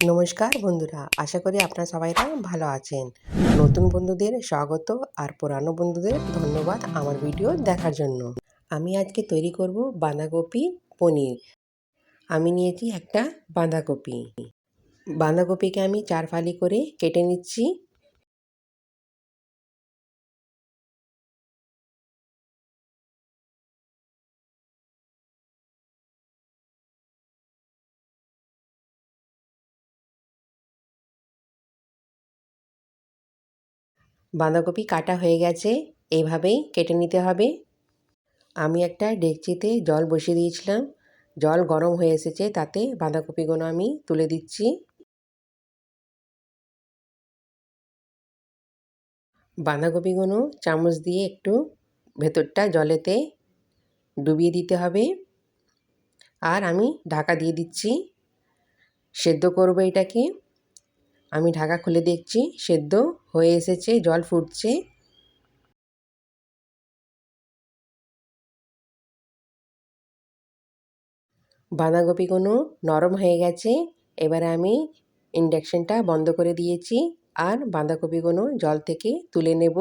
নমস্কার বন্ধুরা, আশা করি আপনারা সবাইরা ভালো আছেন। নতুন বন্ধুদের স্বাগত আর পুরানো বন্ধুদের ধন্যবাদ আমার ভিডিও দেখার জন্য। আমি আজকে তৈরি করব বাঁধাকপি পনির। আমি নিয়েছি একটা বাঁধাকপি। বাঁধাকপিকে আমি চার ফালি করে কেটে নিচ্ছি। বাঁধাকপি কাটা হয়ে গেছে এইভাবেই কেটে নিতে হবে। আমি একটা ডেকচিতে জল বসিয়ে দিয়েছিলাম। জল গরম হয়ে এসেছে, তাতে বাঁধাকপিগুলো আমি তুলে দিচ্ছি। বাঁধাকপিগুলো চামচ দিয়ে একটু ভেতরটা জলেতে ডুবিয়ে দিতে হবে। আর আমি ঢাকা দিয়ে দিচ্ছি। সেদ্ধ করব এটাকে। আমি ঢাকা খুলে দেখছি, সেদ্ধ হয়ে এসেছে, জল ফুটছে। বাঁধাকপিগুলো নরম হয়ে গেছে, এবারে আমি ইন্ডাকশানটা বন্ধ করে দিয়েছি, আর বাঁধাকপিগুলো জল থেকে তুলে নেব।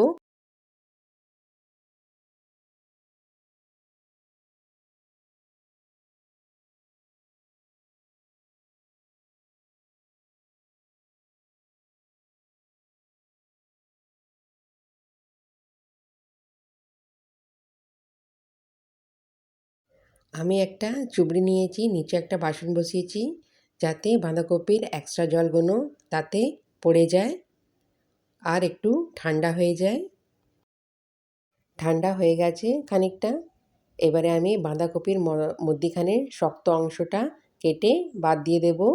আমি একটা চুবড়ি নিয়েছি, নিচে একটা বাসন বসিয়েছি যাতে বাঁধাকপির এক্সট্রা জলগুলো তাতে পড়ে যায় আর একটু ঠান্ডা হয়ে যায়। ঠান্ডা হয়ে গেছে খানিকটা। এবারে আমি বাঁধাকপির মধ্যিখানের শক্ত অংশটা কেটে বাদ দিয়ে দেবো।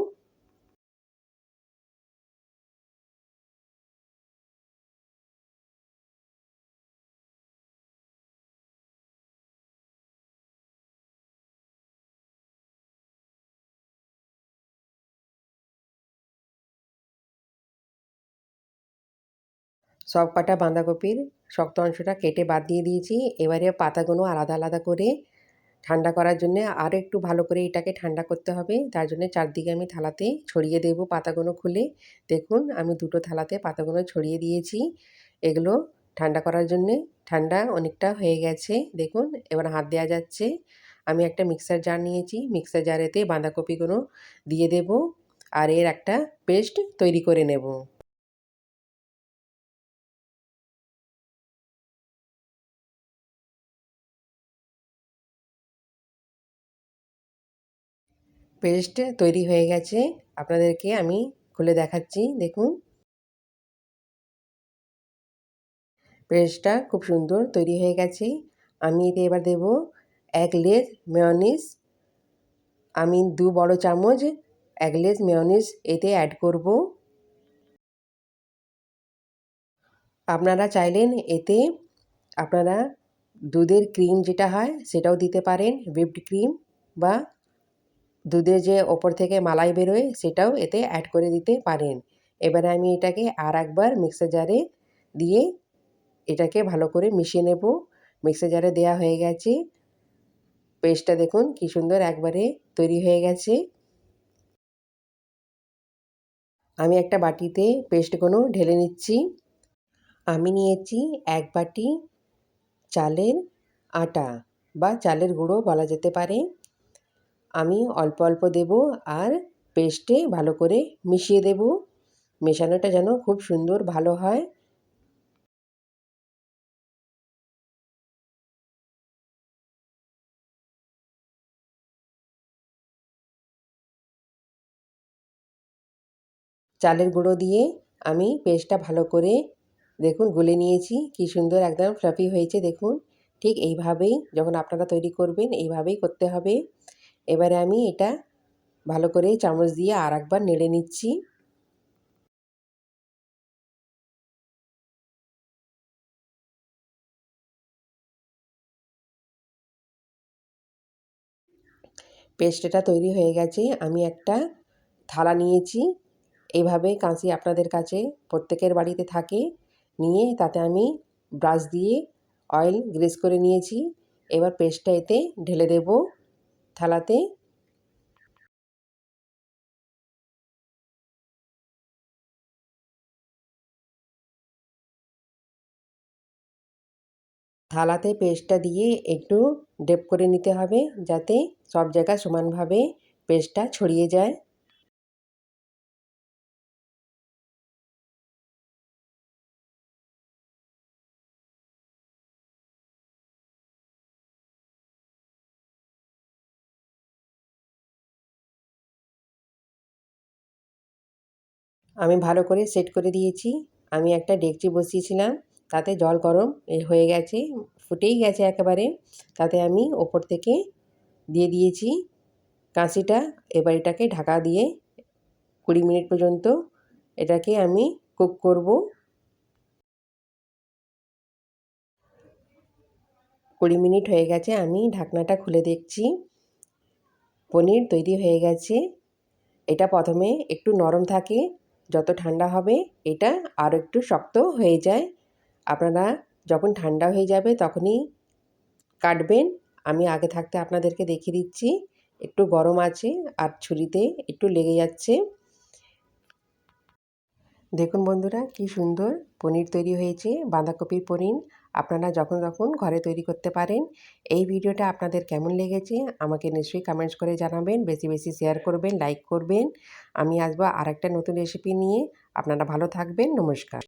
সব কটা বাঁধাকপির শক্ত অংশটা কেটে বাদ দিয়ে দিয়েছি। এবারে পাতাগুলো আলাদা আলাদা করে ঠান্ডা করার জন্য আর একটু ভালো করে এটাকে ঠান্ডা করতে হবে। তার জন্য চারদিকে আমি থালাতে ছড়িয়ে দেব পাতাগুলো খুলে। দেখুন, আমি দুটো থালাতে পাতাগুলো ছড়িয়ে দিয়েছি। এগুলো ঠান্ডা করার জন্যে ঠান্ডা অনেকটা হয়ে গেছে। দেখুন, এবার হাত দেওয়া যাচ্ছে। আমি একটা মিক্সার জার নিয়েছি। মিক্সার জারেতে বাঁধাকপিগুলো দিয়ে দেব। আর এর একটা পেস্ট তৈরি করে নেব। পেস্ট তৈরি হয়ে গেছে। আপনাদেরকে আমি খুলে দেখাচ্ছি, দেখুন। পেস্টটা খুব সুন্দর তৈরি হয়ে গেছে। আমি এতে এবার দেব এক লেজ মেয়নিস আমি দু বড় চামচ এক লেজ মেয়নিস এতে অ্যাড করব। আপনারা চাইলেন এতে আপনারা দুধের ক্রিম যেটা হয় সেটাও দিতে পারেন, হুইপড ক্রিম বা দুধের যে ওপর থেকে মালাই বেরোয়, সেটাও এতে অ্যাড করে দিতে পারেন। এবারে আমি এটাকে আর একবার মিক্সার জারে দিয়ে এটাকে ভালো করে মিশিয়ে নেব। মিক্সার জারে দেওয়া হয়ে গেছে। পেস্টটা দেখুন কি সুন্দর একবারে তৈরি হয়ে গেছে। আমি একটা বাটিতে পেস্টগুলো ঢেলে নিচ্ছি। আমি নিয়েছি এক বাটি চালের আটা বা চালের গুঁড়ো বলা যেতে পারে। আমি অল্প অল্প দেব আর পেস্টে ভালো করে মিশিয়ে দেব। মেশানোটা যেন খুব সুন্দর ভালো হয়। চালের গুঁড়ো দিয়ে আমি পেস্টটা ভালো করে দেখুন গুলে নিয়েছি। কি সুন্দর একদম ফ্লাফি হয়েছে দেখুন। ঠিক এইভাবেই যখন আপনারা তৈরি করবেন এইভাবেই করতে হবে। এবারে আমি এটা ভালো করে চামচ দিয়ে আর একবার নেড়ে নিচ্ছি। পেস্টটা তৈরি হয়ে গেছে, আমি একটা থালা নিয়েছি। এইভাবে কাঁচি আপনাদের কাছে প্রত্যেকের বাড়িতে থাকে। নিয়ে তাতে আমি ব্রাশ দিয়ে অয়েল গ্রেস করে নিয়েছি। এবার পেস্টটা এতে ঢেলে দেব। থালাতে থালাতে পেস্টটা দিয়ে একটু ডেপ করে নিতে হবে যাতে সব জায়গায় সমানভাবে পেস্টটা ছড়িয়ে যায়। আমি ভালো করে সেট করে দিয়েছি। আমি একটা ডেকচি বসিয়েছিলাম, তাতে জল গরম হয়ে গেছে, ফুটেই গেছে একেবারে। তাতে আমি ওপর থেকে দিয়ে দিয়েছি কাঁচিটা, এবার এটাকে ঢাকা দিয়ে কুড়ি মিনিট পর্যন্ত এটাকে আমি কুক করব। কুড়ি মিনিট হয়ে গেছে, আমি ঢাকনাটা খুলে দেখছি। পনির তৈরি হয়ে গেছে। এটা প্রথমে একটু নরম থাকে যত ঠান্ডা হবে, এটা আরও একটু শক্ত হয়ে যায়। আপনারা যখন ঠান্ডা হয়ে যাবে, তখনই কাটবেন। আমি আগে থাকতে আপনাদেরকে দেখিয়ে দিচ্ছি। একটু গরম আছে, আর ছুরিতে একটু লেগে যাচ্ছে। দেখুন বন্ধুরা, কি সুন্দর পনির তৈরি হয়েছে, বাঁধাকপির পনির। আপনারা যখন তখন ঘরে তৈরি করতে পারেন, এই ভিডিওটা আপনাদের কেমন লেগেছে, আমাকে নিশ্চয়ই কমেন্টস করে জানাবেন, বেশি বেশি শেয়ার করবেন লাইক করবেন। আমি আসব আর একটা নতুন রেসিপি নিয়ে। আপনারা ভালো থাকবেন, নমস্কার।